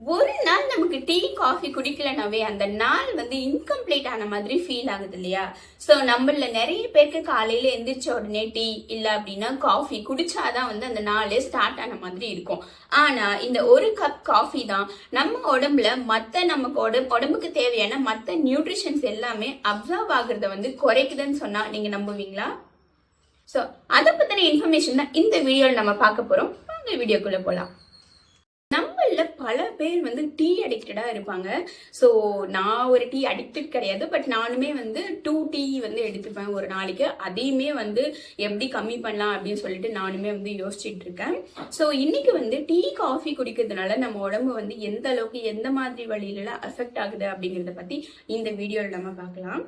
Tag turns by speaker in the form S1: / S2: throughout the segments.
S1: ஒரு நாள் நமக்கு டீ காஃபி குடிக்கலனாவே அந்த நாள் வந்து இன்கம்ப்ளீட் ஆன மாதிரி ஃபீல் ஆகுது இல்லையா? ஸோ நம்மள நிறைய பேருக்கு காலையில எந்திரிச்ச உடனே டீ இல்லை அப்படின்னா காஃபி குடிச்சாதான் வந்து அந்த நாளே ஸ்டார்ட் ஆன மாதிரி இருக்கும். ஆனா இந்த ஒரு கப் காஃபி தான் நம்ம உடம்புல மற்ற நமக்கு உடம்பு உடம்புக்கு தேவையான மற்ற நியூட்ரிஷன்ஸ் எல்லாமே அப்சர்வ் ஆகுறத வந்து குறைக்குதுன்னு சொன்னா நீங்க நம்புவீங்களா? ஸோ அதை பத்தின இன்ஃபர்மேஷன் தான் இந்த வீடியோவில் நம்ம பார்க்க போறோம். வாங்க வீடியோக்குள்ள போலாம். பல பேர் வந்து டீ அடிக்டடாக இருப்பாங்க. ஸோ நான் ஒரு டீ அடிக்டட் கிடையாது. பட் நானுமே வந்து டூ டீ வந்து எடுத்துப்பேன் ஒரு நாளைக்கு. அதையுமே வந்து எப்படி கம்மி பண்ணலாம் அப்படின்னு சொல்லிட்டு நானுமே வந்து யோசிச்சுட்டு இருக்கேன். ஸோ இன்னைக்கு வந்து டீ காஃபி குடிக்கிறதுனால நம்ம உடம்பு வந்து எந்த அளவுக்கு எந்த மாதிரி வழியிலலாம் அஃபெக்ட் ஆகுது அப்படிங்கிறத பற்றி இந்த வீடியோவில் நம்ம பார்க்கலாம்.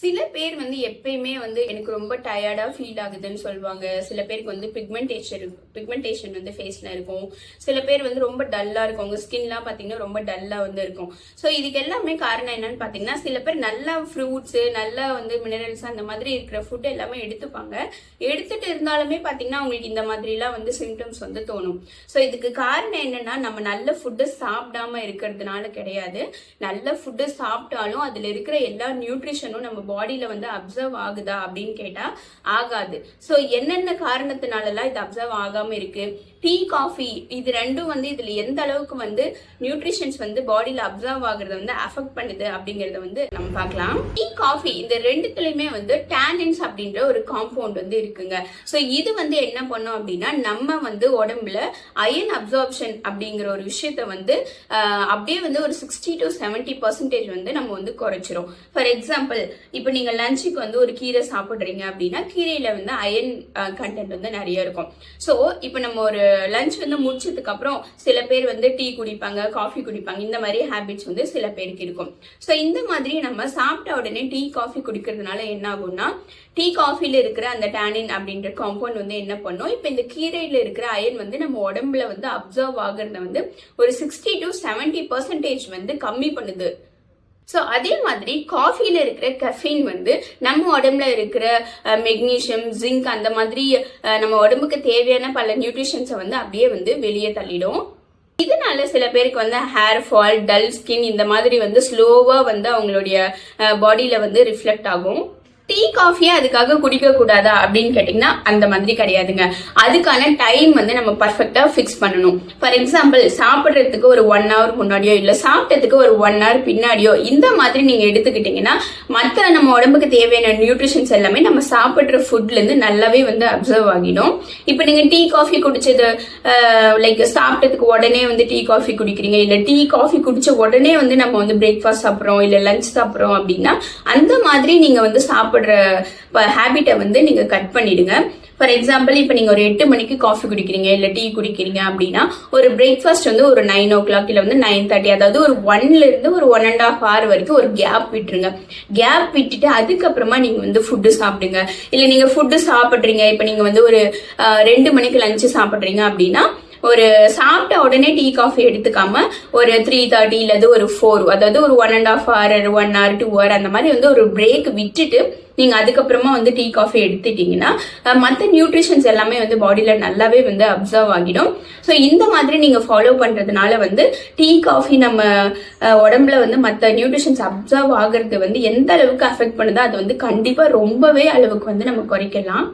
S1: சில பேர் வந்து எப்பயுமே வந்து எனக்கு ரொம்ப டயர்டாக ஃபீல் ஆகுதுன்னு சொல்லுவாங்க. சில பேருக்கு வந்து பிக்மெண்டேஷன் பிக்மெண்டேஷன் வந்து ஃபேஸில் இருக்கும். சில பேர் வந்து ரொம்ப டல்லாக இருக்கும். உங்க ஸ்கின்லாம் பார்த்தீங்கன்னா ரொம்ப டல்லாக வந்து இருக்கும். ஸோ இதுக்கு எல்லாமே காரணம் என்னன்னு பார்த்தீங்கன்னா சில பேர் நல்லா ஃப்ரூட்ஸு நல்லா வந்து மினரல்ஸ் அந்த மாதிரி இருக்கிற ஃபுட் எல்லாமே எடுத்துப்பாங்க. எடுத்துட்டு இருந்தாலுமே பார்த்தீங்கன்னா அவங்களுக்கு இந்த மாதிரிலாம் வந்து சிம்டம்ஸ் வந்து தோணும். ஸோ இதுக்கு காரணம் என்னன்னா நம்ம நல்ல ஃபுட்டு சாப்பிடாம இருக்கிறதுனால கிடையாது. நல்ல ஃபுட்டு சாப்பிட்டாலும் அதில் இருக்கிற எல்லா நியூட்ரிஷனும் நம்ம பாடியில வந்து அப்சர்வ் ஆகுதா அப்படின்னு கேட்டா ஆகாது. ஸோ என்னென்ன காரணத்தினாலலாம் இது அப்சர்வ் ஆகாம இருக்கு? டீ காஃபி இது ரெண்டும் வந்து இதுல எந்த அளவுக்கு வந்து நியூட்ரிஷன்ஸ் வந்து பாடியில அப்சர்வ் ஆகுறத வந்து அஃபெக்ட் பண்ணுது அப்படிங்கறத வந்து நம்ம பார்க்கலாம். டீ காஃபி இந்த ரெண்டுத்துலயுமே வந்து டேனின்ஸ் அப்படின்ற ஒரு காம்பவுண்ட் வந்து இருக்குங்க. ஸோ இது வந்து என்ன பண்ணும் அப்படின்னா நம்ம வந்து உடம்புல அயன் அப்சார்ப்ஷன் அப்படிங்கிற ஒரு விஷயத்த வந்து அப்படியே வந்து ஒரு சிக்ஸ்டி டு செவன்டி பர்சன்டேஜ் வந்து நம்ம வந்து குறைச்சிரும். ஃபார் எக்ஸாம்பிள் இப்போ நீங்க லஞ்சுக்கு வந்து ஒரு கீரை சாப்பிடுறீங்க அப்படின்னா கீரையில வந்து அயன் கண்டென்ட் வந்து நிறைய இருக்கும். ஸோ இப்போ நம்ம ஒரு லஞ்ச் வந்து முடிச்சதுக்கு அப்புறம் சில பேர் வந்து டீ குடிப்பாங்க காஃபி குடிப்பாங்க. இந்த மாதிரி ஹேபிட்ஸ் வந்து சில பேருக்கு இருக்கும். ஸோ இந்த மாதிரி நம்ம சாப்பிட்ட உடனே டீ காஃபி குடிக்கிறதுனால என்ன ஆகும்னா டீ காஃபில இருக்கிற அந்த டேனின் அப்படின்ற காம்பவுண்ட் வந்து என்ன பண்ணும்? இப்போ இந்த கீரையில இருக்கிற அயன் வந்து நம்ம உடம்புல வந்து அப்சர்வ் ஆகுறத வந்து ஒரு சிக்ஸ்டி டு செவன்டி பர்சன்டேஜ் வந்து கம்மி பண்ணுது. ஸோ அதே மாதிரி காஃபியில் இருக்கிற கஃபீன் வந்து நம்ம உடம்புல இருக்கிற மெக்னீஷியம் ஜிங்க் அந்த மாதிரி நம்ம உடம்புக்கு தேவையான பல நியூட்ரிஷன்ஸை வந்து அப்படியே வந்து வெளியே தள்ளிடும். இதனால சில பேருக்கு வந்து ஹேர் ஃபால் டல் ஸ்கின் இந்த மாதிரி வந்து ஸ்லோவாக வந்து அவங்களுடைய பாடியில் வந்து ரிஃப்ளெக்ட் ஆகும். டீ காஃபியை அதுக்காக குடிக்கக்கூடாதா அப்படின்னு கேட்டிங்கன்னா அந்த மாதிரி கிடையாதுங்க. அதுக்கான டைம் வந்து நம்ம பர்ஃபெக்டாக ஃபிக்ஸ் பண்ணணும். ஃபார் எக்ஸாம்பிள் சாப்பிட்றதுக்கு ஒரு ஒன் ஹவர் முன்னாடியோ இல்லை சாப்பிட்டதுக்கு ஒரு ஒன் ஹவர் பின்னாடியோ இந்த மாதிரி நீங்கள் எடுத்துக்கிட்டிங்கன்னா மற்ற நம்ம உடம்புக்கு தேவையான நியூட்ரிஷன்ஸ் எல்லாமே நம்ம சாப்பிட்ற ஃபுட்லேருந்து நல்லாவே வந்து அப்சர்வ் ஆகிடும். இப்போ நீங்கள் டீ காஃபி குடிச்சது லைக் சாப்பிட்டதுக்கு உடனே வந்து டீ காஃபி குடிக்கிறீங்க இல்லை டீ காஃபி குடிச்ச உடனே வந்து நம்ம வந்து பிரேக்ஃபாஸ்ட் சாப்பிட்றோம் இல்லை லஞ்ச் சாப்பிட்றோம் அப்படின்னா அந்த மாதிரி நீங்கள் வந்து சாப்பிடுற ஹேபிட்டை வந்து நீங்கள் கட் பண்ணிடுங்க. ஃபார் எக்ஸாம்பிள் இப்போ நீங்கள் ஒரு எட்டு மணிக்கு காஃபி குடிக்கிறீங்க இல்லை டீ குடிக்கிறீங்க அப்படின்னா ஒரு பிரேக்ஃபாஸ்ட் வந்து ஒரு நைன் ஓ கிளாக் இல்லை வந்து நைன் தேர்ட்டி அதாவது ஒரு ஒன்லேருந்து ஒரு ஒன் அண்ட் ஆஃப் ஹவர் வரைக்கும் ஒரு கேப் விட்டுருங்க. கேப் விட்டுட்டு அதுக்கப்புறமா நீங்கள் வந்து ஃபுட்டு சாப்பிடுங்க. இல்லை நீங்கள் ஃபுட்டு சாப்பிட்றீங்க இப்போ நீங்கள் வந்து ஒரு ரெண்டு மணிக்கு லஞ்சு சாப்பிட்றீங்க அப்படின்னா ஒரு சாப்பிட்ட உடனே டீ காஃபி எடுத்துக்காம ஒரு த்ரீ தேர்ட்டி இல்லது ஒரு ஃபோர் அதாவது ஒரு one and half hour one hour two hour அந்த மாதிரி வந்து ஒரு பிரேக் விட்டுட்டு நீங்கள் அதுக்கப்புறமா வந்து டீ காஃபி எடுத்துட்டீங்கன்னா மற்ற நியூட்ரிஷன்ஸ் எல்லாமே வந்து பாடியில் நல்லாவே வந்து அப்சர்வ் ஆகிடும். ஸோ இந்த மாதிரி நீங்கள் ஃபாலோ பண்ணுறதுனால வந்து டீ காஃபி நம்ம உடம்புல வந்து மற்ற நியூட்ரிஷன்ஸ் அப்சர்வ் ஆகுறது வந்து எந்த அளவுக்கு அஃபெக்ட் பண்ணுதோ அது வந்து கண்டிப்பாக ரொம்பவே அளவுக்கு வந்து நம்ம குறைக்கலாம்.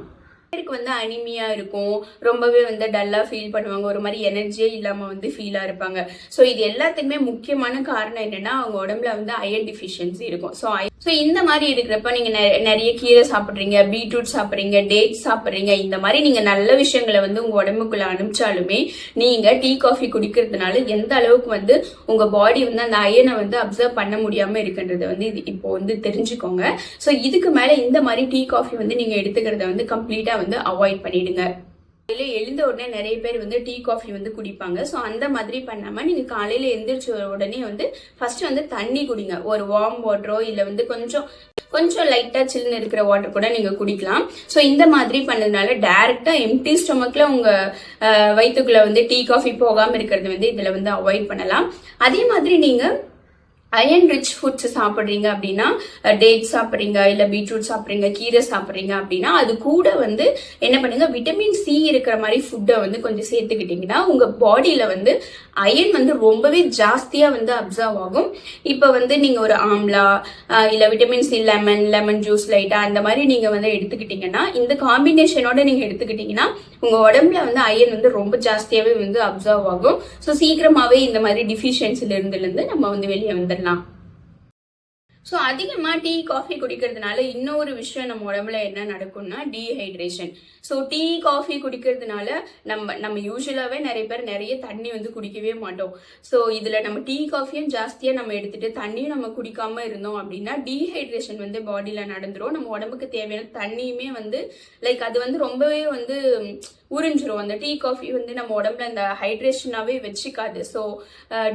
S1: பேருக்கு வந்து அனிமியா இருக்கும். ரொம்பவே வந்து டல்லா ஃபீல் பண்ணுவாங்க. ஒரு மாதிரி எனர்ஜியே இல்லாம வந்து ஃபீலா இருப்பாங்க. ஸோ இது எல்லாத்துக்குமே முக்கியமான காரணம் என்னன்னா அவங்க உடம்புல வந்து அயன் டிஃபிஷியன்சி இருக்கும். ஸோ ஸோ இந்த மாதிரி இருக்கிறப்ப நீங்க நெ- நிறைய கீரை சாப்பிட்றீங்க பீட்ரூட் சாப்பிட்றீங்க டேட் சாப்பிட்றீங்க இந்த மாதிரி நீங்க நல்ல விஷயங்களை வந்து உங்க உடம்புக்குள்ள அனுப்பிச்சாலுமே நீங்க டீ காஃபி குடிக்கிறதுனால எந்த அளவுக்கு வந்து உங்க பாடி வந்து அந்த அயனை வந்து அப்சர்வ் பண்ண முடியாம இருக்குன்றத வந்து இது இப்போ வந்து தெரிஞ்சுக்கோங்க. ஸோ இதுக்கு மேல இந்த மாதிரி டீ காஃபி வந்து நீங்க எடுத்துக்கிறத வந்து கம்ப்ளீட்டா வந்து அவாய்ட் பண்ணிடுங்க. காலையில் எழுந்த உடனே நிறைய பேர் வந்து டீ காஃபி வந்து குடிப்பாங்க. ஸோ அந்த மாதிரி பண்ணாமல் நீங்கள் காலையில் எந்திரிச்ச உடனே வந்து ஃபர்ஸ்ட் வந்து தண்ணி குடிங்க. ஒரு வார்ம் வாட்டரோ இல்லை வந்து கொஞ்சம் கொஞ்சம் லைட்டாக சில்லுன்னு இருக்கிற வாட்டர் கூட நீங்கள் குடிக்கலாம். ஸோ இந்த மாதிரி பண்ணதுனால டேரெக்டாக எம்டி ஸ்டொமக்கில் உங்கள் வயிற்றுக்குள்ளே வந்து டீ காஃபி போகாம இருக்கிறது வந்து இதில் வந்து அவாய்ட் பண்ணலாம். அதே மாதிரி நீங்கள் அயன் ரிச் ஃபுட்ஸ் சாப்பிட்றீங்க அப்படின்னா டேட் சாப்பிட்றீங்க இல்லை பீட்ரூட் சாப்பிட்றீங்க கீரை சாப்பிட்றீங்க அப்படின்னா அது கூட வந்து என்ன பண்ணுங்க விட்டமின் சி இருக்கிற மாதிரி ஃபுட்டை வந்து கொஞ்சம் சேர்த்துக்கிட்டிங்கன்னா உங்கள் பாடியில் வந்து அயன் வந்து ரொம்பவே ஜாஸ்தியாக வந்து அப்சர்வ் ஆகும். இப்போ வந்து நீங்கள் ஒரு ஆம்லா இல்லை vitamin C lemon lemon juice லைட்டாக அந்த மாதிரி நீங்கள் வந்து எடுத்துக்கிட்டிங்கன்னா இந்த காம்பினேஷனோட நீங்கள் எடுத்துக்கிட்டிங்கன்னா உங்கள் உடம்புல வந்து அயன் வந்து ரொம்ப ஜாஸ்தியாகவே வந்து அப்சர்வ் ஆகும். ஸோ சீக்கிரமாகவே இந்த மாதிரி டிஃபிஷியன்சிலிருந்துலேருந்து நம்ம வந்து வெளியே வந்துடலாம் ஸோ அதிகமாக டீ காஃபி குடிக்கிறதுனால இன்னொரு விஷயம் நம்ம உடம்புல என்ன நடக்கும்னா டீஹைட்ரேஷன் ஸோ டீ காஃபி குடிக்கிறதுனால நம்ம நம்ம யூஸ்வலாகவே நிறைய பேர் நிறைய தண்ணி வந்து குடிக்கவே மாட்டோம். ஸோ இதில் நம்ம டீ காஃபியும் ஜாஸ்தியாக நம்ம எடுத்துட்டு தண்ணியும் நம்ம குடிக்காமல் இருந்தோம் அப்படின்னா டீஹைட்ரேஷன் வந்து பாடியில் நடந்துரும். நம்ம உடம்புக்கு தேவையான தண்ணியுமே வந்து லைக் அது வந்து ரொம்பவே வந்து உறிஞ்சிரும். அந்த டீ காஃபி வந்து நம்ம உடம்புல அந்த ஹைட்ரேஷனாகவே வச்சுக்காது. ஸோ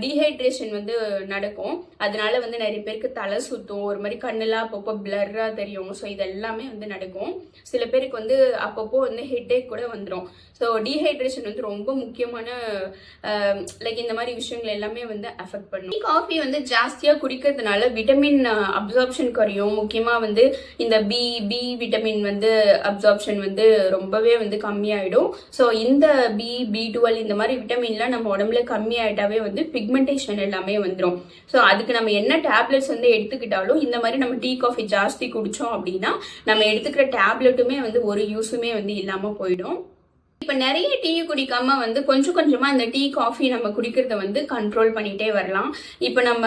S1: டீஹைட்ரேஷன் வந்து நடக்கும். அதனால வந்து நிறைய பேருக்கு தலை சுற்றும் ஒரு மாதிரி கண்ணெல்லாம் அப்பப்போ பிளர்ராக தெரியும். ஸோ இது எல்லாமே வந்து நடக்கும். சில பேருக்கு வந்து அப்பப்போ வந்து ஹெட்டேக் கூட வந்துடும் ஸோ டீஹைட்ரேஷன் வந்து ரொம்ப முக்கியமான லைக் இந்த மாதிரி விஷயங்கள் எல்லாமே வந்து அஃபெக்ட் பண்ணும். காஃபி வந்து ஜாஸ்தியாக குடிக்கிறதுனால விட்டமின் அப்சார்ப்ஷன் குறையும். முக்கியமாக வந்து இந்த பி பி விட்டமின் வந்து அப்சார்ப்ஷன் வந்து ரொம்பவே வந்து கம்மியாயிடும். ஸோ இந்த பி பி டுவெல் இந்த மாதிரி விட்டமின்லாம் நம்ம உடம்புல கம்மியாயிட்டாவே வந்து பிக்மெண்டேஷன் எல்லாமே வந்துடும் ஸோ அதுக்கு நம்ம என்ன டேப்லெட்ஸ் வந்து எடுத்துக்கிட்டாலும் இந்த மாதிரி நம்ம டீ காஃபி ஜாஸ்தி குடித்தோம் அப்படின்னா நம்ம எடுத்துக்கிற டேப்லெட்டுமே வந்து ஒரு யூஸுமே வந்து இல்லாமல் போயிடும். இப்போ நிறைய டீ குடிக்காம வந்து கொஞ்சம் கொஞ்சமா இந்த டீ காஃபி நம்ம குடிக்கிறத வந்து கண்ட்ரோல் பண்ணிட்டே வரலாம். இப்போ நம்ம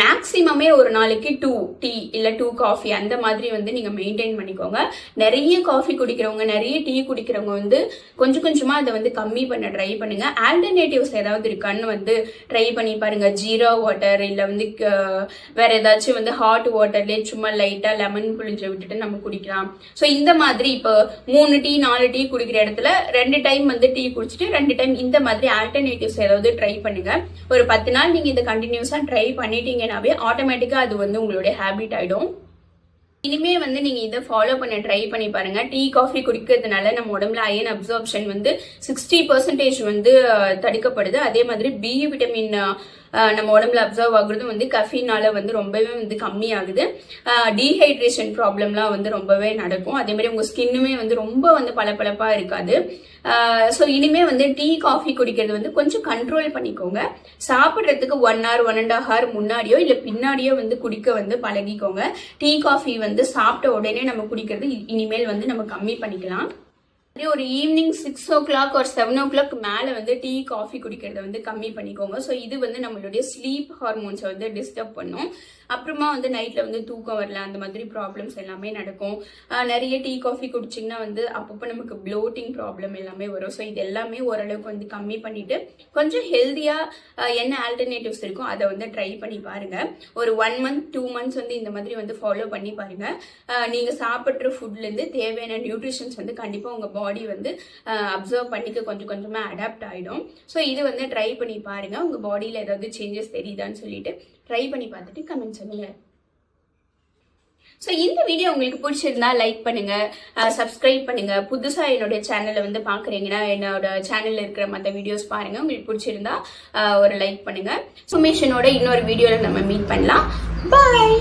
S1: மேக்சிமமே ஒரு நாளைக்கு டூ டீ இல்லை டூ காஃபி அந்த மாதிரி வந்து நீங்க மெயின்டைன் பண்ணிக்கோங்க. நிறைய காஃபி குடிக்கிறவங்க நிறைய டீ குடிக்கிறவங்க வந்து கொஞ்சம் கொஞ்சமா அதை வந்து கம்மி பண்ண ட்ரை பண்ணுங்க. ஆல்டர்னேட்டிவ்ஸ் ஏதாவது இருக்கான்னு வந்து ட்ரை பண்ணி பாருங்க. ஜீரா வாட்டர் இல்லை வந்து வேறு வேற ஏதாச்சும் வந்து ஹாட் வாட்டர்லேயே சும்மா லைட்டா லெமன் புளிஞ்சு விட்டுட்டு நம்ம குடிக்கலாம். ஸோ இந்த மாதிரி இப்போ மூணு டீ நாலு டீ குடிக்கிற இடத்துல ரெண்டு டைம் வந்து டீ குடிச்சிட்டு ரெண்டு டைம் இந்த மாதிரி ஆல்டர்னேட்டிவ்ஸ் ஏதாவது ட்ரை பண்ணுங்க. ஒரு பத்து நாள் நீங்க இதை கண்டினியூஸா ட்ரை பண்ணிட்டீங்கன்னாவே ஆட்டோமேட்டிக்கா அது வந்து உங்களுடைய ஹேபிட் ஆயிடும். இனிமே வந்து நீங்க இதை ஃபாலோ பண்ண ட்ரை பண்ணி பாருங்க. டீ காஃபி குடிக்கிறதுனால நம்ம உடம்புல அயன் அப்சார்ப்ஷன் வந்து சிக்ஸ்டி பர்சன்டேஜ் வந்து தடுக்கப்படுது. அதே மாதிரி பி விட்டமின் நம்ம உடம்புல அப்சர்வ் ஆகுறதும் வந்து கஃபீனால வந்து ரொம்பவே வந்து கம்மியாகுது. டீஹைட்ரேஷன் ப்ராப்ளம்லாம் வந்து ரொம்பவே நடக்கும். அதே மாதிரி ஸ்கின்னுமே வந்து ரொம்ப வந்து பளபளப்பாக இருக்காது. ஸோ இனிமேல் வந்து டீ காஃபி குடிக்கிறது வந்து கொஞ்சம் கண்ட்ரோல் பண்ணிக்கோங்க. சாப்பிட்றதுக்கு one hour one and hour முன்னாடியோ இல்லை பின்னாடியோ வந்து குடிக்க வந்து பழகிக்கோங்க. டீ காஃபி வந்து சாப்பிட்ட உடனே நம்ம குடிக்கிறது இனிமேல் வந்து நம்ம கம்மி பண்ணிக்கலாம். ஒரு ஈவினிங் சிக்ஸ் ஓ கிளாக் ஒரு செவன் ஓ கிளாக் மேலே வந்து டீ காஃபி குடிக்கிறத வந்து கம்மி பண்ணிக்கோங்க. ஸோ இது வந்து நம்மளுடைய ஸ்லீப் ஹார்மோன்ஸை வந்து டிஸ்டர்ப் பண்ணும். அப்புறமா வந்து நைட்டில் வந்து தூக்கம் வரல அந்த மாதிரி ப்ராப்ளம்ஸ் எல்லாமே நடக்கும். நிறைய டீ காஃபி குடிச்சிங்கன்னா வந்து அப்பப்போ நமக்கு ப்ளோட்டிங் ப்ராப்ளம் எல்லாமே வரும். ஸோ இது எல்லாமே ஓரளவுக்கு வந்து கம்மி பண்ணிட்டு கொஞ்சம் ஹெல்த்தியாக என்ன ஆல்டர்னேட்டிவ்ஸ் இருக்கோ அதை வந்து ட்ரை பண்ணி பாருங்கள் ஒரு ஒன் மந்த் டூ மந்த்ஸ் வந்து இந்த மாதிரி வந்து ஃபாலோ பண்ணி பாருங்கள் நீங்கள் சாப்பிட்ற ஃபுட்லேருந்து தேவையான நியூட்ரிஷன்ஸ் வந்து கண்டிப்பாக உங்கள் பாடி வந்து அப்சர்வ் பண்ணிக்க கொஞ்சம் கொஞ்சமாக அடாப்ட் ஆகிடும் ஸோ இது வந்து ட்ரை பண்ணி பாருங்க. உங்கள் பாடியில் ஏதாவது சேஞ்சஸ் தெரியுதான்னு சொல்லிட்டு ட்ரை பண்ணி பார்த்துட்டு கமெண்ட் சொல்லுங்கள் ஸோ இந்த வீடியோ உங்களுக்கு பிடிச்சிருந்தா லைக் பண்ணுங்க. சப்ஸ்கிரைப் பண்ணுங்க. புதுசாக என்னுடைய சேனலை வந்து பார்க்குறீங்கன்னா என்னோட சேனலில் இருக்கிற மற்ற வீடியோஸ் பாருங்க. உங்களுக்கு பிடிச்சிருந்தா ஒரு லைக் பண்ணுங்க. சுமேஷனோட இன்னொரு வீடியோவில் நம்ம மீட் பண்ணலாம். பாய்